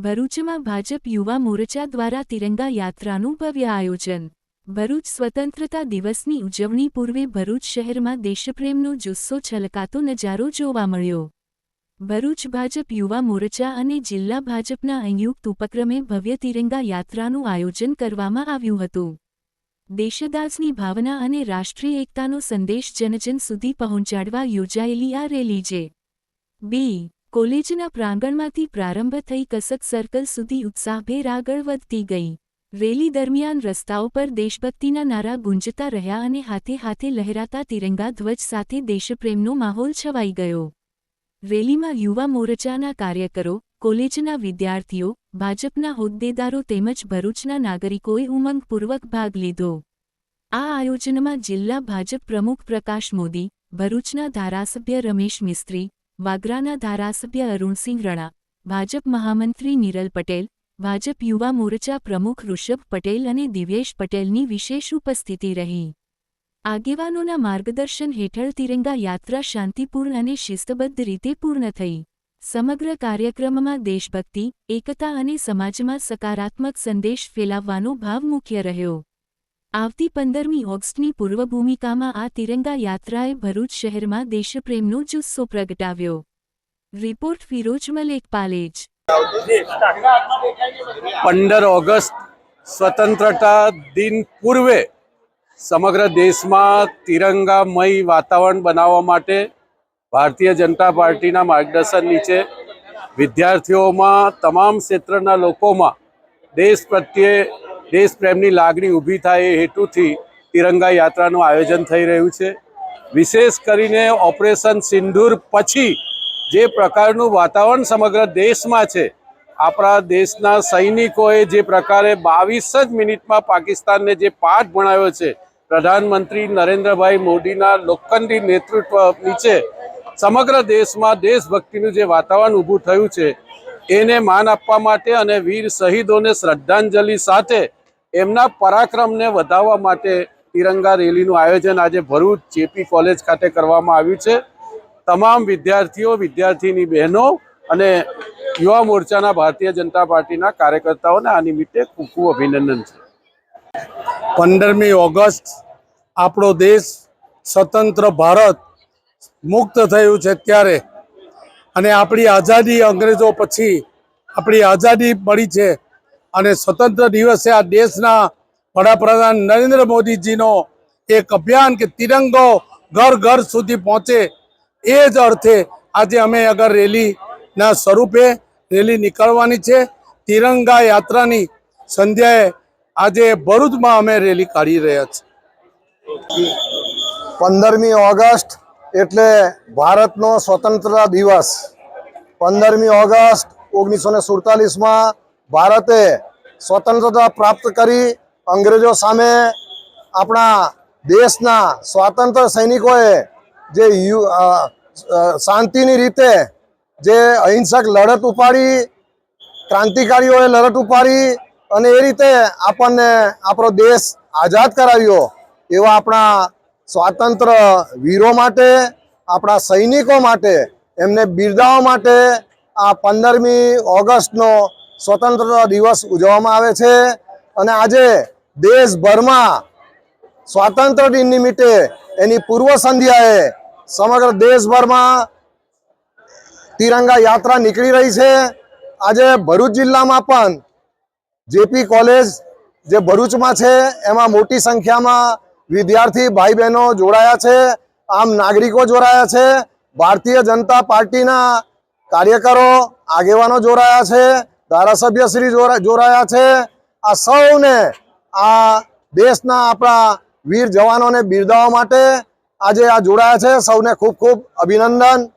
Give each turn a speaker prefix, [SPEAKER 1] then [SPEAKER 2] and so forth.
[SPEAKER 1] ભરૂચમાં ભાજપ યુવા મોરચા દ્વારા તિરંગા યાત્રાનું ભવ્ય આયોજન. ભરૂચ સ્વતંત્રતા દિવસની ઉજવણી પૂર્વે ભરૂચ શહેરમાં દેશપ્રેમનો જુસ્સો છલકાતો નજારો જોવા મળ્યો. ભરૂચ ભાજપ યુવા મોરચા અને જિલ્લા ભાજપના સંયુક્ત ઉપક્રમે ભવ્ય તિરંગા યાત્રાનું આયોજન કરવામાં આવ્યું હતું. દેશદાસની ભાવના અને રાષ્ટ્રીય એકતાનો સંદેશ જનજન સુધી પહોંચાડવા યોજાયેલી આ રેલી છે બી. કોલેજના પ્રાંગણમાંથી પ્રારંભ થઈ કસક સર્કલ સુધી ઉત્સાહભેર આગળ વધતી ગઈ. રેલી દરમિયાન રસ્તાઓ પર દેશભક્તિના નારા ગુંજતા રહ્યા અને હાથે હાથે લહેરાતા તિરંગા ધ્વજ સાથે દેશપ્રેમનો માહોલ છવાઈ ગયો. રેલીમાં યુવા મોરચાના કાર્યકરો, કોલેજના વિદ્યાર્થીઓ, ભાજપના હોદ્દેદારો તેમજ ભરૂચના નાગરિકોએ ઉમંગપૂર્વક ભાગ લીધો. આ આયોજનમાં જિલ્લા ભાજપ પ્રમુખ પ્રકાશ મોદી, ભરૂચના ધારાસભ્ય રમેશ મિસ્ત્રી વાગરાના ધારાસભ્ય અરુણસિંહ રણા, ભાજપ મહામંત્રી નિરલ પટેલ, ભાજપ યુવા મોરચા પ્રમુખ ઋષભ પટેલ અને દિવ્યેશ પટેલની વિશેષ ઉપસ્થિતિ રહી. આગેવાનોના માર્ગદર્શન હેઠળ તિરંગા યાત્રા શાંતિપૂર્ણ અને શિસ્તબદ્ધ રીતે પૂર્ણ થઈ. સમગ્ર કાર્યક્રમમાં દેશભક્તિ, એકતા અને સમાજમાં સકારાત્મક સંદેશ ફેલાવવાનો ભાવ મુખ્ય રહ્યો. આવતી પંદરમી ઓગસ્ટની પૂર્વ ભૂમિકામાં આ તિરંગા યાત્રાએ ભરૂચ શહેરમાં દેશપ્રેમનો જુસ્સો પ્રગટાવ્યો. રિપોર્ટ ફિરોજ મલેક પાલેજ.
[SPEAKER 2] પંદર ઓગસ્ટ સ્વતંત્રતા દિન પૂર્વે સમગ્ર દેશમાં તિરંગામય વાતાવરણ બનાવવા માટે ભારતીય જનતા પાર્ટીના માર્ગદર્શન નીચે વિદ્યાર્થીઓમાં તમામ ક્ષેત્રના લોકોમાં દેશ પ્રત્યે દેશ પ્રેમની લાગણી ઊભી થાય એ હેતુથી તિરંગા યાત્રાનું આયોજન થઈ રહ્યું છે. વિશેષ કરીને ઓપરેશન સિંદૂર પછી જે પ્રકારનું વાતાવરણ સમગ્ર દેશમાં છે, આપણા દેશના સૈનિકોએ જે પ્રકારે બાવીસ જ મિનિટમાં પાકિસ્તાનને જે પાઠ ભણાવ્યો છે, પ્રધાનમંત્રી નરેન્દ્રભાઈ મોદીના લોખંડી નેતૃત્વ નીચે સમગ્ર દેશમાં દેશભક્તિનું જે વાતાવરણ ઊભું થયું છે, એને માન આપવા માટે અને વીર શહીદોને શ્રદ્ધાંજલિ સાથે એમના પરાક્રમને વધાવવા માટે તિરંગા રેલીનું આયોજન આજે ભરૂચ જેપી કોલેજ ખાતે કરવામાં આવ્યું છે. તમામ વિદ્યાર્થીઓ, વિદ્યાર્થીની બહેનો અને યુવા મોરચાના ભારતીય જનતા પાર્ટીના કાર્યકર્તાઓને આ નિમિત્તે ખૂબ ખૂબ અભિનંદન છે.
[SPEAKER 3] પંદરમી ઓગસ્ટ આપણો દેશ સ્વતંત્ર ભારત મુક્ત થયું છે ત્યારે. અને આપણી આઝાદી અંગ્રેજો પછી આપણી આઝાદી મળી છે. અને સ્વતંત્ર દિવસે આ દેશના વડાપ્રધાન નરેન્દ્ર મોદીજીનો એક અભિયાન કે તિરંગો ઘર ઘર સુધી પહોંચે એ જ અર્થે આજે અમે અગર રેલીના સ્વરૂપે રેલી નીકળવાની છે. તિરંગા યાત્રાની સંધ્યાએ આજે ભરૂચમાં અમે રેલી કાઢી રહ્યા છીએ.
[SPEAKER 4] પંદરમી ઓગસ્ટ એટલે ભારતનો સ્વતંત્રતા દિવસ. પંદરમી ઓગસ્ટ ઓગણીસો ને સુડતાલીસમાં ભારતે સ્વતંત્રતા પ્રાપ્ત કરી અંગ્રેજો સામે આપણા દેશના સ્વાતંત્ર સૈનિકોએ જે યુ શાંતિની રીતે જે અહિંસક લડત ઉપાડી, ક્રાંતિકારીઓએ લડત ઉપાડી અને એ રીતે આપણને આપણો દેશ આઝાદ કરાવ્યો એવા આપણા સ્વાતંત્ર વીરો માટે, આપણા સૈનિકો માટે, એમને બિરદાવવા માટે આ પંદરમી ઓગસ્ટનો સ્વતંત્રતા દિવસ ઉજવવામાં આવે છે અને આજે દેશભરમાં સ્વાતંત્ર્ય દિન નિમિત્તે એની પૂર્વ સંધ્યાએ સમગ્ર દેશભરમાં તિરંગા યાત્રા નીકળી રહી છે. આજે ભરૂચ જિલ્લામાં પણ જેપી કોલેજ જે ભરૂચમાં છે, એમાં મોટી સંખ્યામાં વિદ્યાર્થી ભાઈ બહેનો જોડાયા છે. આમ નાગરિકો જોડાયા છે. ભારતીય જનતા પાર્ટીના કાર્યકરો, આગેવાનો જોડાયા છે. ધારાસભ્યશ્રી જોડા- જોડાયા છે. આ સૌને, આ દેશના આપણા વીર જવાનોને બિરદાવવા માટે આજે આ જોડાયા છે. સૌને ખૂબ ખૂબ અભિનંદન.